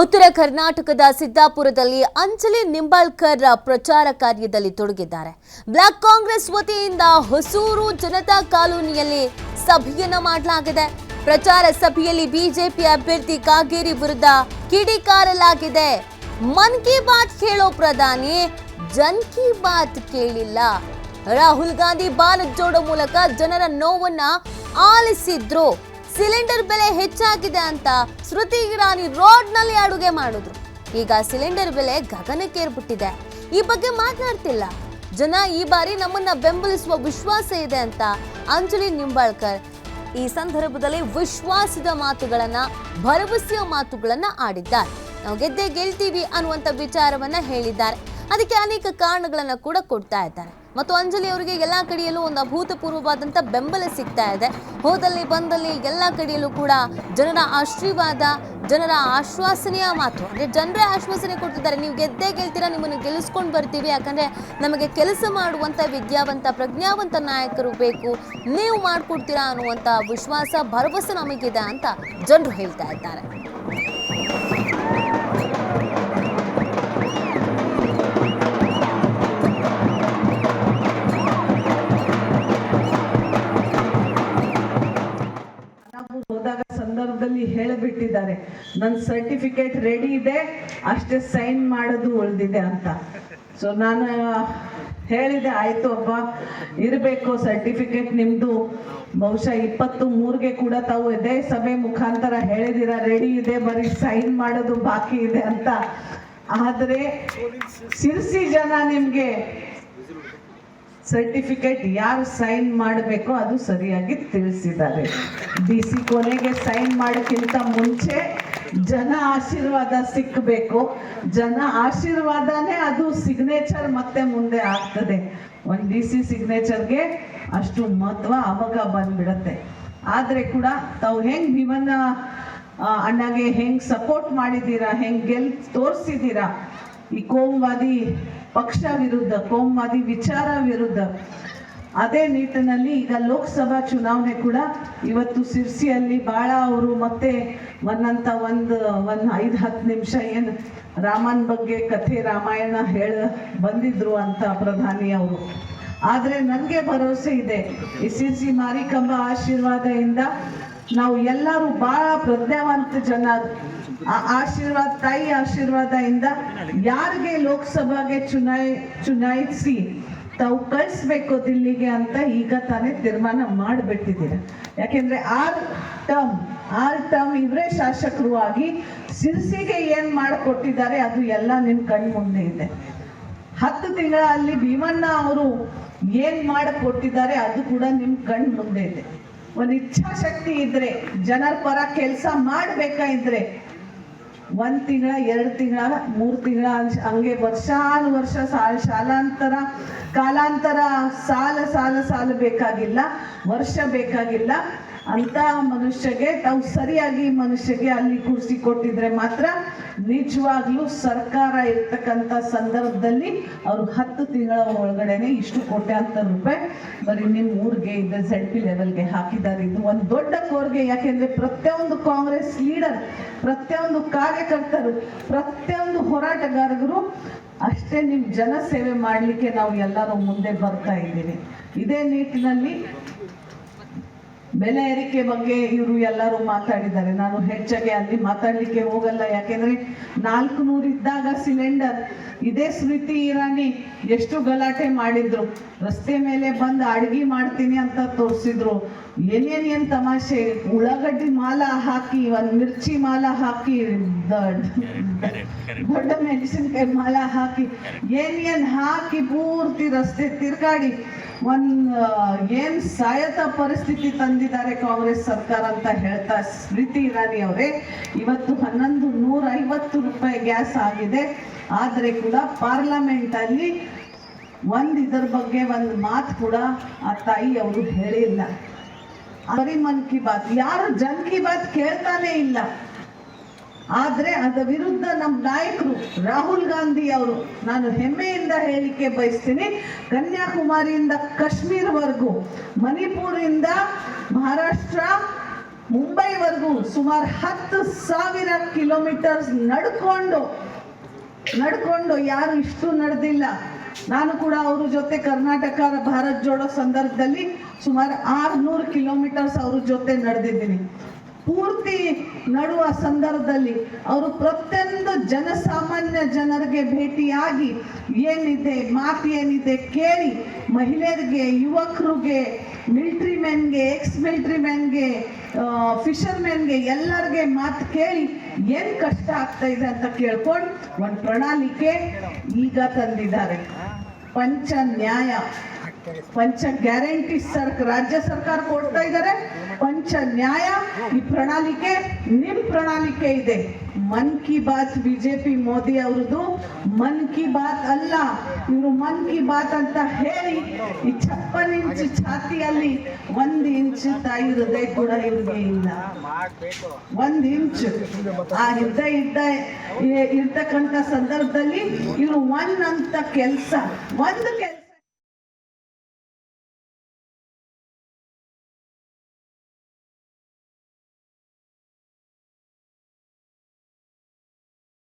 ಉತ್ತರ ಕರ್ನಾಟಕದ ಸಿದ್ದಾಪುರದಲ್ಲಿ ಅಂಜಲಿ ನಿಂಬಾಳ್ಕರ್ ಪ್ರಚಾರ ಕಾರ್ಯದಲ್ಲಿ ತೊಡಗಿದ್ದಾರೆ. ಬ್ಲಾಕ್ ಕಾಂಗ್ರೆಸ್ ವತಿಯಿಂದ ಹೊಸೂರು ಜನತಾ ಕಾಲೋನಿಯಲ್ಲಿ ಸಭೆಯನ್ನ ಮಾಡಲಾಗಿದೆ. ಪ್ರಚಾರ ಸಭೆಯಲ್ಲಿ ಬಿಜೆಪಿ ಅಭ್ಯರ್ಥಿ ಕಾಗೇರಿ ವಿರುದ್ಧ ಕಿಡಿಕಾರಲಾಗಿದೆ. ಮನ್ ಕಿ ಬಾತ್ ಕೇಳೋ ಪ್ರಧಾನಿ, ಜನ್ ಕಿ ಬಾತ್ ಕೇಳಿಲ್ಲ. ರಾಹುಲ್ ಗಾಂಧಿ ಭಾರತ್ ಜೋಡೋ ಮೂಲಕ ಜನರ ನೋವನ್ನ ಆಲಿಸಿದ್ರು. ಸಿಲಿಂಡರ್ ಬೆಲೆ ಹೆಚ್ಚಾಗಿದೆ ಅಂತ ಶ್ರುತಿ ಇರಾನಿ ರೋಡ್ನಲ್ಲಿ ಅಡುಗೆ ಮಾಡಿದ್ರು. ಈಗ ಸಿಲಿಂಡರ್ ಬೆಲೆ ಗಗನಕ್ಕೇರ್ಬಿಟ್ಟಿದೆ. ಈ ಬಗ್ಗೆ ಮಾತನಾಡ್ತಿಲ್ಲ ಜನ ಈ ಬಾರಿ ನಮ್ಮನ್ನ ಬೆಂಬಲಿಸುವ ವಿಶ್ವಾಸ ಇದೆ ಅಂತ ಅಂಜಲಿ ನಿಂಬಾಳ್ಕರ್ ಈ ಸಂದರ್ಭದಲ್ಲಿ ವಿಶ್ವಾಸದ ಮಾತುಗಳನ್ನ, ಭರವಸೆಯ ಮಾತುಗಳನ್ನ ಆಡಿದ್ದಾರೆ. ನಾವು ಗೆದ್ದೆ ಗೆಲ್ತೀವಿ ಅನ್ನುವಂಥ ವಿಚಾರವನ್ನ ಹೇಳಿದ್ದಾರೆ. ಅದಕ್ಕೆ ಅನೇಕ ಕಾರಣಗಳನ್ನ ಕೂಡ ಕೊಡ್ತಾ ಇದ್ದಾರೆ. ಮತ್ತು ಅಂಜಲಿ ಅವರಿಗೆ ಎಲ್ಲ ಕಡೆಯಲ್ಲೂ ಒಂದು ಅಭೂತಪೂರ್ವವಾದಂಥ ಬೆಂಬಲ ಸಿಗ್ತಾ ಇದೆ. ಹೋದಲ್ಲಿ ಬಂದಲ್ಲಿ ಎಲ್ಲ ಕಡೆಯಲ್ಲೂ ಕೂಡ ಜನರ ಆಶೀರ್ವಾದ, ಜನರ ಆಶ್ವಾಸನೆಯ ಮಾತು, ಅಂದರೆ ಜನರೇ ಆಶ್ವಾಸನೆ ಕೊಡ್ತಿದ್ದಾರೆ ನೀವು ಗೆದ್ದೇ ಗೆಲ್ತೀರಾ, ನಿಮ್ಮನ್ನು ಗೆಲ್ಲಿಸ್ಕೊಂಡು ಬರ್ತೀವಿ. ಯಾಕಂದರೆ ನಮಗೆ ಕೆಲಸ ಮಾಡುವಂಥ ವಿದ್ಯಾವಂತ, ಪ್ರಜ್ಞಾವಂತ ನಾಯಕರು ಬೇಕು. ನೀವು ಮಾಡಿಕೊಡ್ತೀರಾ ಅನ್ನುವಂಥ ವಿಶ್ವಾಸ, ಭರವಸೆ ನಮಗಿದೆ ಅಂತ ಜನರು ಹೇಳ್ತಾ ಇದ್ದಾರೆ. ನನ್ನ ಸರ್ಟಿಫಿಕೇಟ್ ರೆಡಿ ಇದೆ, ಅಷ್ಟೇ ಸೈನ್ ಮಾಡೋದು ಉಳಿದಿದೆ ಅಂತ. ಸೊ ನಾನು ಹೇಳಿದೆ, ಆಯ್ತು ಅಪ್ಪ, ಇರಬೇಕು ಸರ್ಟಿಫಿಕೇಟ್ ನಿಮ್ಮದು ಬಹುಶಃ ಇಪ್ಪತ್ತು ಮೂರಿಗೆ ಕೂಡ ತಾವು ಇದೇ ಸಭೆ ಮುಖಾಂತರ ಹೇಳಿದಿರ ರೆಡಿ ಇದೆ, ಬರೀ ಸೈನ್ ಮಾಡೋದು ಬಾಕಿ ಇದೆ ಅಂತ. ಆದರೆ, ಸಿರ್ಸಿ ಜನ ನಿಮಗೆ ಸರ್ಟಿಫಿಕೇಟ್ ಯಾರು ಸೈನ್ ಮಾಡಬೇಕು ಅದು ಸರಿಯಾಗಿ ತಿಳಿಸಿದ್ದಾರೆ. ಡಿ ಸಿ ಕೊನೆಗೆ ಸೈನ್ ಮಾಡೋಕ್ಕಿಂತ ಮುಂಚೆ ಜನ ಆಶೀರ್ವಾದ ಸಿಕ್ಕಬೇಕು ಜನ ಆಶೀರ್ವಾದನೇ ಅದು ಸಿಗ್ನೇಚರ್ ಮತ್ತೆ ಮುಂದೆ ಆಗ್ತದೆ. ಒಂದು ಡಿ ಸಿ ಸಿಗ್ನೇಚರ್ಗೆ ಅಷ್ಟು ಮಹತ್ವ ಅವಾಗ ಬಂದ್ಬಿಡತ್ತೆ. ಆದರೆ ಕೂಡ ತಾವು ಹೆಂಗ್ ಭೀಮನ್ನ ಅಣ್ಣಗೆ ಹೆಂಗ್ ಸಪೋರ್ಟ್ ಮಾಡಿದ್ದೀರಾ, ಹೆಂಗ್ ಗೆಲ್, ತೋರಿಸಿದ್ದೀರಾ? ಈ ಕೋಮುವಾದಿ ಪಕ್ಷ ವಿರುದ್ಧ, ಕೋಮುವಾದಿ ವಿಚಾರ ವಿರುದ್ಧ ಅದೇ ನಿಟ್ಟಿನಲ್ಲಿ ಈಗ ಲೋಕಸಭಾ ಚುನಾವಣೆ ಕೂಡ ಇವತ್ತು ಸಿರ್ಸಿಯಲ್ಲಿ ಭಾಳ ಅವರು ಮತ್ತೆ ಒಂದಂತ ಒಂದು ಒಂದು ಐದು, ಹತ್ತು ನಿಮಿಷ ಏನು ರಾಮನ್ ಬಗ್ಗೆ ಕಥೆ ರಾಮಾಯಣ ಹೇಳ ಬಂದಿದ್ರು ಅಂತ ಪ್ರಧಾನಿ ಅವರು. ಆದರೆ ನನಗೆ ಭರವಸೆ ಇದೆ. ಈ ಸಿರ್ಸಿ ಮಾರಿಕಂಬ ಆಶೀರ್ವಾದದಿಂದ ನಾವು ಎಲ್ಲರೂ ಬಹಳ ಪ್ರಜ್ಞಾವಂತ ಜನ. ಆ ಆಶೀರ್ವಾದ, ತಾಯಿ ಆಶೀರ್ವಾದದಿಂದ ಯಾರಿಗೆ ಲೋಕಸಭೆಗೆ ಚುನಾಯಿ, ಚುನಾಯಿಸಿ ತಾವು ಕಳಿಸ್ಬೇಕು ದಿಲ್ಲಿಗೆ ಅಂತ ಈಗ ತಾನೇ ತೀರ್ಮಾನ ಮಾಡಿಬಿಟ್ಟಿದ್ದೀರ. ಯಾಕೆಂದ್ರೆ ಆರ್ ಟರ್ಮ್ ಆರ್ ಟರ್ಮ್ ಇವರೇ ಶಾಸಕರು ಆಗಿ ಸಿರ್ಸಿಗೆ ಏನ್ ಮಾಡಿಕೊಟ್ಟಿದ್ದಾರೆ ಅದು ಎಲ್ಲ ನಿಮ್ ಕಣ್ಣು ಮುಂದೆ ಇದೆ. ಹತ್ತು ತಿಂಗಳ ಅಲ್ಲಿ ಭೀಮಣ್ಣ ಅವರು ಏನ್ ಮಾಡಿಕೊಟ್ಟಿದ್ದಾರೆ ಅದು ಕೂಡ ನಿಮ್ ಕಣ್ಣು ಮುಂದೆ ಇದೆ. ಒಂದು ಇಚ್ಛಾಶಕ್ತಿ ಇದ್ರೆ, ಜನರ ಪರ ಕೆಲಸ ಮಾಡ್ಬೇಕಾಗಿದ್ರೆ ಒಂದ್ ತಿಂಗಳ, ಎರಡ್ ತಿಂಗಳ, ಮೂರ್ ತಿಂಗಳ ಹಂಗೆ ವರ್ಷಾನು ವರ್ಷ ಸಾಲ ಶಾಲಾಂತರ ಕಾಲಾಂತರ ಸಾಲ ಸಾಲ ಸಾಲ ಬೇಕಾಗಿಲ್ಲ, ವರ್ಷ ಬೇಕಾಗಿಲ್ಲ. ಅಂತ ಮನುಷ್ಯಗೆ, ತಾವು ಸರಿಯಾಗಿ ಮನುಷ್ಯಗೆ ಅಲ್ಲಿ ಕುರ್ಸಿ ಕೊಟ್ಟಿದ್ರೆ ಮಾತ್ರ ನಿಜವಾಗ್ಲೂ ಸರ್ಕಾರ ಇರ್ತಕ್ಕಂಥ ಸಂದರ್ಭದಲ್ಲಿ ಅವ್ರು ಹತ್ತು ತಿಂಗಳ ಒಳಗಡೆನೆ ಇಷ್ಟು ಕೋಟ್ಯಾಂತರ ರೂಪಾಯಿ ಬರೀ ನಿಮ್ಮ ಊರಿಗೆ, ಇದೆ ಝೆಡ್ ಪಿ ಲೆವೆಲ್ಗೆ ಹಾಕಿದ್ದಾರೆ. ಇದು ಒಂದು ದೊಡ್ಡ ಕೋರ್ಗೆ. ಯಾಕೆಂದ್ರೆ ಪ್ರತಿಯೊಂದು ಕಾಂಗ್ರೆಸ್ ಲೀಡರ್, ಪ್ರತಿಯೊಂದು ಕಾರ್ಯಕರ್ತರು, ಪ್ರತಿಯೊಂದು ಹೋರಾಟಗಾರರು ಅಷ್ಟೇ ನಿಮ್ಮ ಜನ ಸೇವೆ ಮಾಡಲಿಕ್ಕೆ ನಾವು ಎಲ್ಲರೂ ಮುಂದೆ ಬರ್ತಾ ಇದ್ದೀವಿ. ಇದೇ ನಿಟ್ಟಿನಲ್ಲಿ ಬೆಲೆ ಏರಿಕೆ ಬಗ್ಗೆ ಇವರು ಎಲ್ಲರೂ ಮಾತಾಡಿದ್ದಾರೆ. ನಾನು ಹೆಚ್ಚಾಗಿ ಅಲ್ಲಿ ಮಾತಾಡ್ಲಿಕ್ಕೆ ಹೋಗಲ್ಲ. ಯಾಕೆಂದ್ರೆ ನಾಲ್ಕು ನೂರು ಇದ್ದಾಗ ಸಿಲಿಂಡರ್. ಇದೇ ಸ್ಮೃತಿ ಇರಾನಿ ಎಷ್ಟು ಗಲಾಟೆ ಮಾಡಿದ್ರು. ರಸ್ತೆ ಮೇಲೆ ಬಂದು ಅಡ್ಗೆ ಮಾಡ್ತೀನಿ ಅಂತ ತೋರಿಸಿದ್ರು. ಏನೇನ್ ಏನ್ ತಮಾಷೆ. ಉಳ್ಳಾಗಡ್ಡಿ ಮಾಲ ಹಾಕಿ, ಒಂದ್ ಮಿರ್ಚಿ ಮಾಲ ಹಾಕಿ ದೊಡ್ಡ ಮೆಣಸಿನ್ಕಾಯಿ ಮಾಲ ಹಾಕಿ, ಏನ್ ಏನ್ ಹಾಕಿ ಪೂರ್ತಿ ರಸ್ತೆ ತಿರ್ಗಾಡಿ. ಒಂದ್ ಏನು ಸಾಯತ ಪರಿಸ್ಥಿತಿ ತಂದಿದ್ದಾರೆ ಕಾಂಗ್ರೆಸ್ ಸರ್ಕಾರ ಅಂತ ಹೇಳ್ತಾ ಸ್ಮೃತಿ ಇರಾನಿ ಅವರೇ. ಇವತ್ತು ಹನ್ನೊಂದು ನೂರ ಐವತ್ತು ರೂಪಾಯಿ ಗ್ಯಾಸ್ ಆಗಿದೆ. ಆದ್ರೆ ಕೂಡ ಪಾರ್ಲಮೆಂಟ್ ಅಲ್ಲಿ ಒಂದ್ ಇದ್ರ ಬಗ್ಗೆ ಒಂದು ಮಾತು ಕೂಡ ಆ ತಾಯಿ ಅವರು ಹೇಳಿಲ್ಲ. ಬರೀ ಮನ್ ಕಿ ಬಾತ್. ಯಾರು ಜನ್ ಕಿ ಬಾತ್ ಕೇಳ್ತಾನೆ ಇಲ್ಲ. ಆದ್ರೆ ಅದರ ವಿರುದ್ಧ ನಮ್ಮ ನಾಯಕರು ರಾಹುಲ್ ಗಾಂಧಿ ಅವರು, ನಾನು ಹೆಮ್ಮೆಯಿಂದ ಹೇಳಿಕೆ ಬಯಸ್ತೀನಿ, ಕನ್ಯಾಕುಮಾರಿಯಿಂದ ಕಾಶ್ಮೀರ್ವರೆಗೂ ಮಣಿಪುರಿಂದ ಮಹಾರಾಷ್ಟ್ರ, ಮುಂಬೈವರೆಗೂ ಸುಮಾರು ಹತ್ತು ಸಾವಿರ ಕಿಲೋಮೀಟರ್ಸ್ ನಡ್ಕೊಂಡು ನಡ್ಕೊಂಡು ಯಾರು ಇಷ್ಟು ನಡೆದಿಲ್ಲ. ನಾನು ಕೂಡ ಅವ್ರ ಜೊತೆ ಕರ್ನಾಟಕ ಭಾರತ್ ಜೋಡೋ ಸಂದರ್ಭದಲ್ಲಿ ಸುಮಾರು ಆರ್ನೂರು ಕಿಲೋಮೀಟರ್ಸ್ ಅವ್ರ ಜೊತೆ ನಡೆದಿದ್ದೀನಿ. ಪೂರ್ತಿ ನಡುವ ಸಂದರ್ಭದಲ್ಲಿ ಅವರು ಪ್ರತಿಯೊಂದು ಜನಸಾಮಾನ್ಯ ಜನರಿಗೆ ಭೇಟಿಯಾಗಿ ಏನಿದೆ, ಮಾತು ಏನಿದೆ ಕೇಳಿ ಮಹಿಳೆಯರಿಗೆ, ಯುವಕರಿಗೆ, ಮಿಲ್ಟ್ರಿ ಮೆನ್ಗೆ ಎಕ್ಸ್ ಮಿಲ್ಟ್ರಿ ಮೆನ್ಗೆ ಫಿಶರ್ ಮೆನ್ಗೆ ಎಲ್ಲರಿಗೆ ಮಾತು ಕೇಳಿ ಏನು ಕಷ್ಟ ಆಗ್ತಾ ಇದೆ ಅಂತ ಕೇಳ್ಕೊಂಡು ಒಂದು ಪ್ರಣಾಳಿಕೆ ಈಗ ತಂದಿದ್ದಾರೆ. ಪಂಚ ನ್ಯಾಯ ಪಂಚ ಗ್ಯಾರಂಟಿ ಸರ್ ರಾಜ್ಯ ಸರ್ಕಾರ ಕೊಡ್ತಾ ಇದ್ದಾರೆ. ಪಂಚ ನ್ಯಾಯ ಈ ಪ್ರಣಾಳಿಕೆ, ನಿಮ್ ಪ್ರಣಾಳಿಕೆ ಇದೆ. ಮನ್ ಕಿ ಬಾತ್ ಬಿಜೆಪಿ ಮೋದಿ ಅವ್ರದ್ದು. ಮನ್ ಕಿ ಬಾತ್ ಅಲ್ಲ, ಇವರು ಮನ್ ಕಿ ಬಾತ್ ಅಂತ ಹೇಳಿ ಈ ಛಪ್ಪನ್ ಇಂಚ್ ಛಾತಿಯಲ್ಲಿ ಒಂದ್ ಇಂಚ್ ತಾಯಿ ಹೃದಯ ಕೂಡ ಇವ್ರಿಗೆ ಇಲ್ಲ. ಒಂದ್ ಇಂಚ್. ಆ ಹೃದಯ ಇದ್ದ ಇರ್ತಕ್ಕಂತ ಸಂದರ್ಭದಲ್ಲಿ ಇವರು ಒನ್ ಅಂತ ಕೆಲ್ಸ, ಒಂದು ಕೆಲ್ಸ